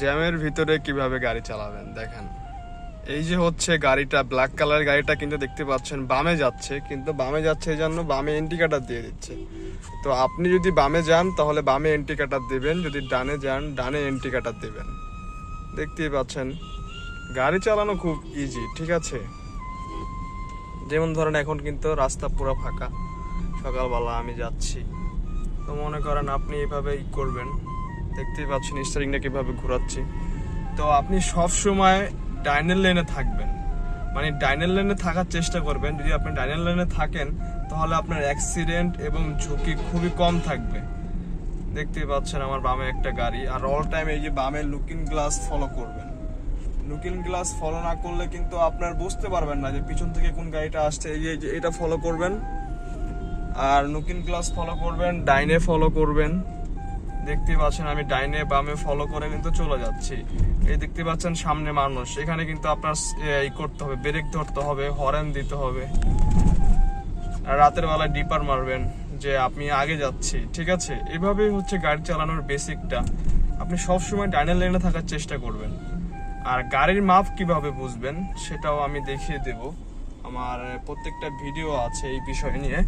জ্যামের ভিতরে কীভাবে গাড়ি চালাবেন, দেখেন। এই যে হচ্ছে গাড়িটা ব্ল্যাক কালারের গাড়িটা কিন্তু দেখতে পাচ্ছেন, বামে যাচ্ছে, কিন্তু বামে যাচ্ছে এই জন্য বামে ইন্ডিকেটার দিয়ে দিচ্ছে। তো আপনি যদি বামে যান, তাহলে বামে ইন্ডিকেটার দেবেন, যদি ডানে যান, ডানে ইন্ডিকেটার দেবেন। দেখতেই পাচ্ছেন, গাড়ি চালানো খুব ইজি ঠিক আছে? যেমন ধরেন এখন কিন্তু রাস্তা পুরো ফাঁকা। সকালবেলা আমি যাচ্ছি। তো মনে করেন আপনি এভাবেই করবেন। দেখতেই পাচ্ছেন স্টারিংটা কীভাবে ঘোরাচ্ছি। তো আপনি সব সময় ডাইনাল লেনে থাকবেন। মানে ডাইনাল লেনে থাকার চেষ্টা করবেন। যদি আপনি ডাইনাল লেনে থাকেন, তাহলে আপনার অ্যাক্সিডেন্ট এবং ঝুঁকি খুবই কম থাকবে। দেখতেই পাচ্ছেন আমার বামে একটা গাড়ি। আর অল টাইম এই যে বামে লুকিং গ্লাস ফলো করবেন। লুকিং গ্লাস ফলো না করলে কিন্তু আপনার বুঝতে পারবেন না যে পিছন থেকে কোন গাড়িটা আসছে। এই যে- এই যে এটা ফলো করবেন। আর লুকিং গ্লাস ফলো করবেন ডাইনে ফলো করবেন। দেখতে পাচ্ছেন আমি ডাইনে বামে ফলো করে কিন্তু চলে যাচ্ছি। এই দেখতে পাচ্ছেন সামনে মানুষ। এখানে কিন্তু আপনার এই করতে হবে ব্রেক ধরতে হবে হরেন দিতে হবে। আর রাতের বেলায় ডিপার মারবেন যে আপনি আগে যাচ্ছি, ঠিক আছে? এভাবেই হচ্ছে গাড়ি চালানোর বেসিকটা আপনি সবসময় ডাইনাল লেনে থাকার চেষ্টা করবেন। আর গাড়ির মাপ কীভাবে বুঝবেন, সেটাও আমি দেখিয়ে দেব। আমার প্রত্যেকটা ভিডিও আছে এই বিষয় নিয়ে।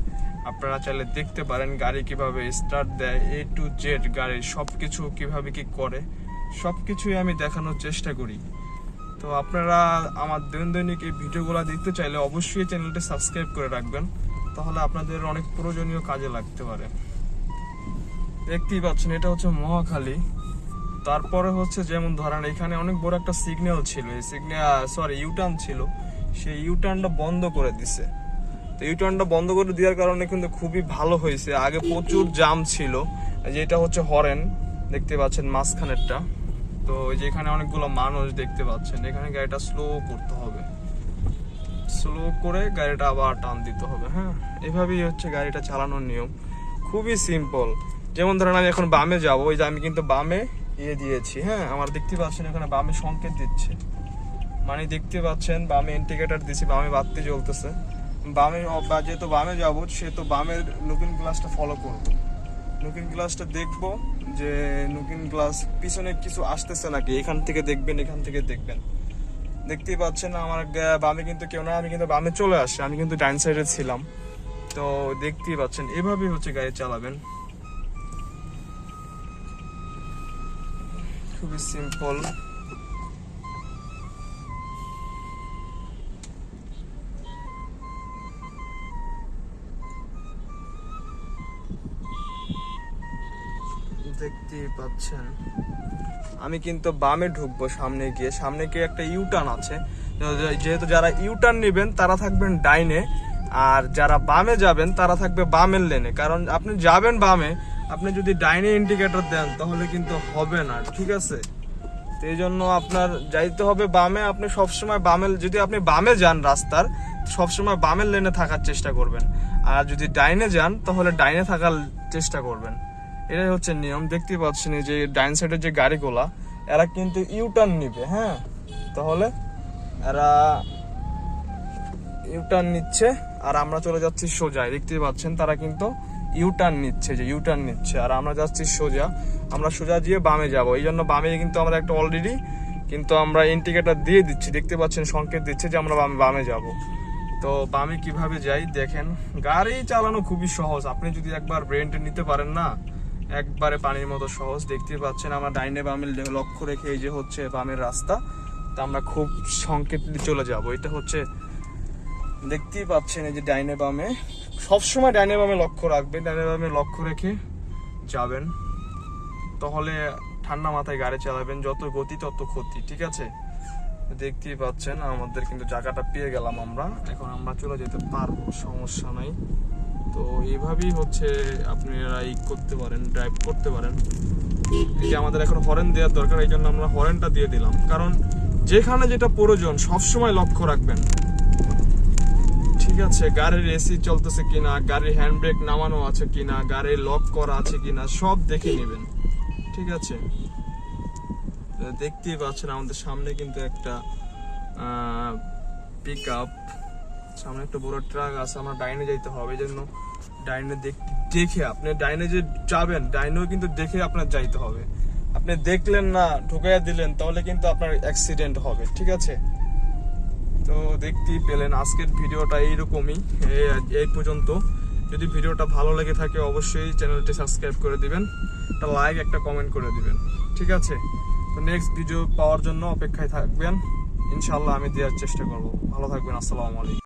আপনারা চাইলে দেখতে পারেন গাড়ি কীভাবে স্টার্ট দেয় এ টু জেড গাড়ি সব কিছু কীভাবে কি করে। সব কিছুই আমি দেখানোর চেষ্টা করি। তো আপনারা আমার দৈনন্দিন এই ভিডিওগুলো দেখতে চাইলে অবশ্যই চ্যানেলটি সাবস্ক্রাইব করে রাখবেন। তাহলে আপনাদের অনেক প্রয়োজনীয় কাজে লাগতে পারে। দেখতেই পাচ্ছেন, এটা হচ্ছে মহাখালী। তারপরে হচ্ছে যেমন ধরেন, এখানে অনেক বড় একটা সিগন্যাল ছিল। এই সিগন্যাল সরি ইউটার্ন ছিল। সেই ইউটার্নটা বন্ধ করে দিছে। ইউটার্নটা বন্ধ করে দেওয়ার কারণে কিন্তু খুবই ভালো হয়েছে। আগে প্রচুর জাম ছিল। যেটা হচ্ছে হরেন, দেখতে পাচ্ছেন মাঝখানেরটা। তো ওই যে অনেকগুলো মানুষ দেখতে পাচ্ছেন। এখানে গাড়িটা স্লো করতে হবে। স্লো করে গাড়িটা আবার টান দিতে হবে হ্যাঁ? এভাবেই হচ্ছে গাড়িটা চালানোর নিয়ম। খুবই সিম্পল যেমন ধরেন আমি এখন বামে যাব ওই যে আমি কিন্তু বামে ইয়ে দিয়েছি হ্যাঁ? আমার দেখতে পাচ্ছেন এখানে বামে সংকেত দিচ্ছে। মানে দেখতে পাচ্ছেন বামে ইন্ডিকেটর দিছি বামে বাতি জ্বলতেছে। বামে বা যেহেতু বামে যাব সেহেতু বামের লুকিং গ্লাসটা ফলো করব। লুকিং গ্লাসটা দেখব যে লুকিং গ্লাস পিছনে কিছু আসতেছে নাকি, এখান থেকে দেখবেন, এখান থেকে দেখবেন। দেখতেই পাচ্ছেন আমার বামে কিন্তু কেউ না আমি কিন্তু বামে চলে আসছি, আমি কিন্তু ডাইন সাইডে ছিলাম। তো দেখতেই পাচ্ছেন, এভাবেই হচ্ছে গাড়ি চালাবেন। খুবই সিম্পল দেখতেই পাচ্ছেন। আমি কিন্তু বামে ঢুকবো সামনে গিয়ে। সামনে গিয়ে একটা ইউটার্ন আছে। যেহেতু যারা ইউটার্ন নেবেন, তারা থাকবেন ডাইনে। আর যারা বামে যাবেন, তারা থাকবে বামের লেনে। কারণ আপনি যাবেন বামে, আপনি যদি ডাইনে ইন্ডিকেটর দেন, তাহলে কিন্তু হবে না, ঠিক আছে? তো জন্য আপনার যাইতে হবে বামে। আপনি সবসময় বামে যদি আপনি বামে যান রাস্তার, সবসময় বামের লেনে থাকার চেষ্টা করবেন। আর যদি ডাইনে যান, তাহলে ডাইনে থাকার চেষ্টা করবেন। এটাই হচ্ছে নিয়ম। দেখতে পাচ্ছেন যে ডাইন সাইডের যে গাড়িগুলা, এরা কিন্তু ইউটার্ন নিবে হ্যাঁ? তাহলে এরা ইউটার্ন নিচ্ছে আর আমরা চলে যাচ্ছি সোজা দেখতে পাচ্ছেন, তারা কিন্তু ইউটার্ন নিচ্ছে, যে ইউটার্ন নিচ্ছে। আর আমরা যাচ্ছি সোজা। আমরা সোজা দিয়ে বামে যাব। এই জন্য বামে কিন্তু আমরা একটা অলরেডি কিন্তু আমরা ইন্ডিকেটর দিয়ে দিচ্ছি। দেখতে পাচ্ছেন, সংকেত দিচ্ছে যে আমরা বামে বামে যাব। তো বামে কীভাবে যাই, দেখেন। গাড়ি চালানো খুবই সহজ। আপনি যদি একবার ব্রেনটা নিতে পারেন না একবারে পানির মতো সহজ। দেখতেই পাচ্ছেন আমরা ডাইনে বামে লক্ষ্য রেখে এই যে হচ্ছে বামের রাস্তা। তা আমরা খুব সংকেত চলে যাব। এটা হচ্ছে দেখতেই পাচ্ছেন এই যে ডাইনে বামে। সবসময় ডাইনে বামে লক্ষ্য রাখবেন। ডাইনে বামে লক্ষ্য রেখে যাবেন। তাহলে ঠান্ডা মাথায় গাড়ি চালাবেন। যত গতি, তত ক্ষতি, ঠিক আছে? দেখতেই পাচ্ছেন আমাদের কিন্তু জায়গাটা পেয়ে গেলাম আমরা। এখন আমরা চলে যেতে পারব, সমস্যা নাই। তো এইভাবেই হচ্ছে আপনারা ই করতে পারেন ড্রাইভ করতে পারেন। এই যে আমাদের এখন হরেন দেওয়ার দরকার, এই জন্য আমরা হরেনটা দিয়ে দিলাম। কারণ যেখানে যেটা প্রয়োজন, সবসময় লক্ষ্য রাখবেন। ঠিক আছে, গাড়ির এসি চলতেছে কিনা, গাড়ির হ্যান্ড ব্রেক নামানো আছে কিনা, গাড়ির লক করা আছে কিনা, সব দেখে নেবেন। ঠিক আছে? দেখতেই পাচ্ছেন আমাদের সামনে কিন্তু একটা পিক আপ সামনে একটা বড় ট্রাক আছে, আমরা ডাইনে যাইতে হবে, এই জন্য ডাইনে দেখ- আপনি ডাইনে যে যাবেন, ডাইনেও কিন্তু দেখে আপনার যাইতে হবে। আপনি দেখলেন না, ঢুকাইয়া দিলেন, তাহলে কিন্তু আপনার অ্যাক্সিডেন্ট হবে, ঠিক আছে? তো দেখতেই পেলেন, আজকের ভিডিওটা এইরকমই এই- এই পর্যন্ত। যদি ভিডিওটা ভালো লেগে থাকে, অবশ্যই চ্যানেলটি সাবস্ক্রাইব করে দিবেন, একটা লাইক, একটা কমেন্ট করে দিবেন, ঠিক আছে? তো নেক্সট ভিডিও পাওয়ার জন্য অপেক্ষায় থাকবেন ইনশাল্লাহ আমি দেওয়ার চেষ্টা করব। ভালো থাকবেন, আসসালামু আলাইকুম।